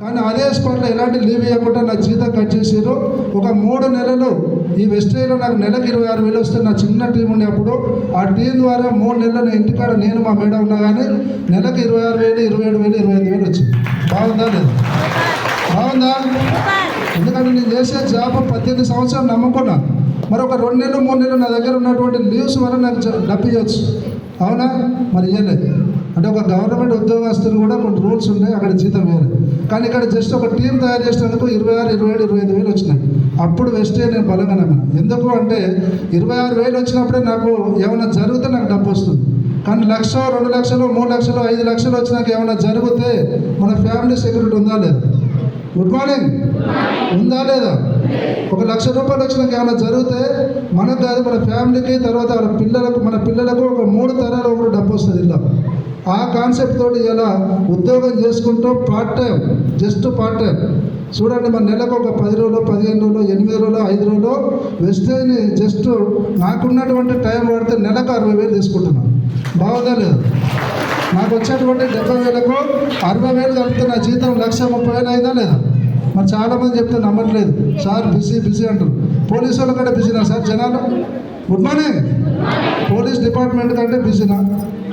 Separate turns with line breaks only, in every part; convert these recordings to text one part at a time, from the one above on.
కానీ అదే స్పాట్లో ఎలాంటి లీవ్ ఇవ్వకుండా నా జీతం కట్ చేసారు ఒక మూడు నెలలు ఈ వెస్ట్రీలో నాకు నెలకు ఇరవై ఆరు వేలు వస్తే నా చిన్న టీం ఉండే అప్పుడు ఆ టీం ద్వారా మూడు నెలలు నేను ఇంటికాడ నేను మా మేడం ఉన్నా కానీ నెలకు ఇరవై ఆరు వేలు ఇరవై ఏడు వేలు ఇరవై ఐదు వేలు వచ్చింది. బాగుందా లేదు? బాగుందా? ఎందుకంటే నేను చేసే జాబ్ పద్దెనిమిది సంవత్సరాలు నమ్ముకున్నా మరి ఒక రెండు నెలలు మూడు నెలలు నా దగ్గర ఉన్నటువంటి లీవ్స్ వల్ల నాకు డబ్బు ఇవ్వచ్చు. అవునా? మరి ఇవ్వలేదు అంటే ఒక గవర్నమెంట్ ఉద్యోగస్తులు కూడా కొన్ని రూల్స్ ఉన్నాయి అక్కడ జీతం వేయలేదు. కానీ ఇక్కడ జస్ట్ ఒక టీం తయారు చేసినందుకు ఇరవై ఆరు ఇరవై ఏడు ఇరవై ఐదు వేలు వచ్చినాయి. అప్పుడు వెస్టే నేను బలంగా నమ్మిన ఎందుకు అంటే ఇరవై ఆరు వేలు వచ్చినప్పుడే నాకు ఏమైనా జరిగితే నాకు డబ్బు వస్తుంది. కానీ లక్ష రెండు లక్షలు మూడు లక్షలు ఐదు లక్షలు వచ్చినాక ఏమైనా జరిగితే మన ఫ్యామిలీ సెక్యూరిటీ ఉందా లేదా? గుడ్ మార్నింగ్ ఉందా లేదా? ఒక లక్ష రూపాయలు వచ్చినాక ఏమైనా జరిగితే మనకు కాదు మన ఫ్యామిలీకి తర్వాత మన పిల్లలకు మన పిల్లలకు ఒక మూడు తరాలు ఒకటి డబ్బు వస్తుంది ఇలా ఆ కాన్సెప్ట్ తోటి ఇలా ఉద్యోగం చేసుకుంటూ part time just part time చూడండి మన నెలకు ఒక పది రోజులు పదిహేను రోజులు ఎనిమిది రోజులు ఐదు రోజులు వెస్టేజ్ని జస్ట్ నాకున్నటువంటి టైం పడితే నెలకు అరవై వేలు తీసుకుంటున్నాను బాగుందా లేదు? నాకు వచ్చేటువంటి డెబ్బై వేలకు అరవై వేలు కలిపితే నా జీతం లక్ష ముప్పై వేలు అయిందా లేదా? మరి చాలా మంది చెప్తే నమ్మట్లేదు. సార్ బిజీ బిజీ అంటారు. పోలీసు వాళ్ళ కంటే బిజీనా సార్ జనాలు. గుడ్ మార్నింగ్ పోలీస్ డిపార్ట్మెంట్ కంటే బిజీనా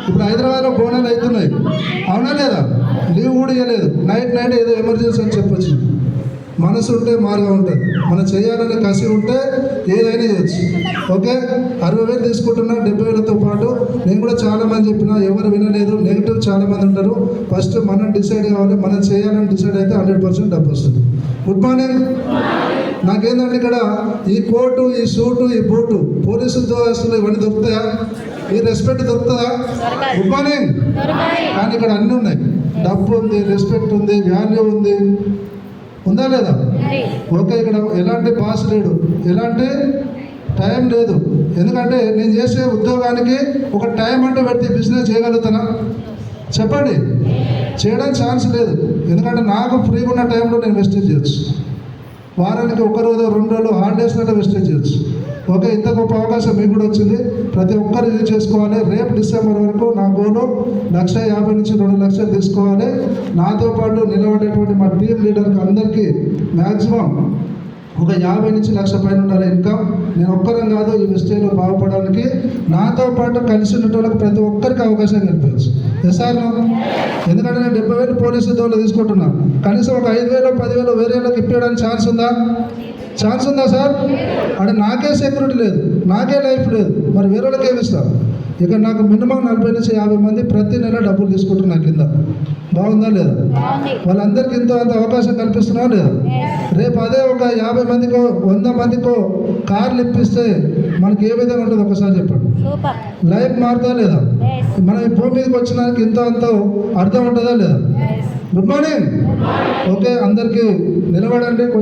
ఇప్పుడు హైదరాబాద్లో బోనాలు అవుతున్నాయి. అవునా లేదా? లీవ్ కూడా ఇవ్వలేదు నైట్ నైట్ ఏదో ఎమర్జెన్సీ అని చెప్పొచ్చు. మనసు ఉంటే మార్గం ఉంటుంది. మనం చేయాలనే కసి ఉంటే ఏదైనా చేయొచ్చు. ఓకే? అరవై వేలు తీసుకుంటున్నా డెబ్బై వేలతో పాటు. నేను కూడా చాలామంది చెప్పినా చెప్పిన ఎవరు వినలేదు. నెగిటివ్ చాలామంది ఉంటారు. ఫస్ట్ మనం డిసైడ్ కావాలి. మనం చేయాలని డిసైడ్ అయితే హండ్రెడ్ పర్సెంట్ డబ్బు వస్తుంది. Good morning. నాకేందంటే ఇక్కడ? ఈ కోటు ఈ సూటు ఈ బూటు. పోలీసు ఉద్యోగస్తులు ఇవన్నీ దొరుకుతాయా? ఈ రెస్పెక్ట్ దొరుకుతుందా? మార్నింగ్ కానీ ఇక్కడ అన్నీ ఉన్నాయి. డబ్బు ఉంది రెస్పెక్ట్ ఉంది వాల్యూ ఉంది. ఉందా లేదా? ఓకే ఇక్కడ ఎలాంటి పాస్ లేడు ఎలాంటి టైం లేదు. ఎందుకంటే నేను చేసే ఉద్యోగానికి ఒక టైం అంటూ పెడితే బిజినెస్ చేయగలుగుతానా? చెప్పండి. చేయడానికి ఛాన్స్ లేదు. ఎందుకంటే నాకు ఫ్రీగా ఉన్న టైంలో నేను వెస్టేజ్ చేయొచ్చు. వారానికి ఒక రోజు రెండు రోజులు హాలిడేస్ అంటే వెస్టేజ్ చేయొచ్చు. ఓకే ఇంత గొప్ప అవకాశం మీకు కూడా వచ్చింది. ప్రతి ఒక్కరు యూజ్ చేసుకోవాలి. రేపు డిసెంబర్ వరకు నా గోలు లక్ష యాభై నుంచి రెండు లక్షలు తీసుకోవాలి. నాతో పాటు నిలబడేటువంటి మా టీం లీడర్కి అందరికీ మ్యాక్సిమం ఒక యాభై నుంచి లక్ష పైన ఉండాలి ఇన్కమ్. నేను ఒక్కరం కాదు ఈ విషయంలో బాగుపడడానికి. నాతో పాటు కలిసి ఉన్నటువంటి ప్రతి ఒక్కరికి అవకాశం కల్పించు. ఎస్ఆర్ ఎందుకంటే నేను డెబ్బై వేలు పోలీసు దోళ్ళు తీసుకుంటున్నాను కనీసం ఒక ఐదు వేలు పదివేలు వేరే వాళ్ళకి ఇప్పించడానికి ఛాన్స్ ఉందా? ఛాన్స్ ఉందా సార్? అంటే నాకే సెక్యూరిటీ లేదు నాకే లైఫ్ లేదు మరి వేరే వాళ్ళకి ఏమి ఇస్తా? ఇక నాకు మినిమం నలభై నుంచి యాభై మంది ప్రతి నెల డబ్బులు తీసుకుంటున్నా కింద. బాగుందా లేదా? వాళ్ళందరికీ ఇంత అంత అవకాశం కల్పిస్తున్నా లేదా? రేపు అదే ఒక యాభై మందికో వంద మందికో కార్లు ఇప్పిస్తే మనకి ఏ విధంగా ఉంటుంది ఒకసారి చెప్పండి. లైఫ్ మారుతా లేదా? మనం ఈ భూమి మీదకి వచ్చినానికి ఇంత అంత అర్థం ఉంటుందా లేదా? గుడ్ మార్నింగ్ ఓకే అందరికీ నిలబడండి కొంచెం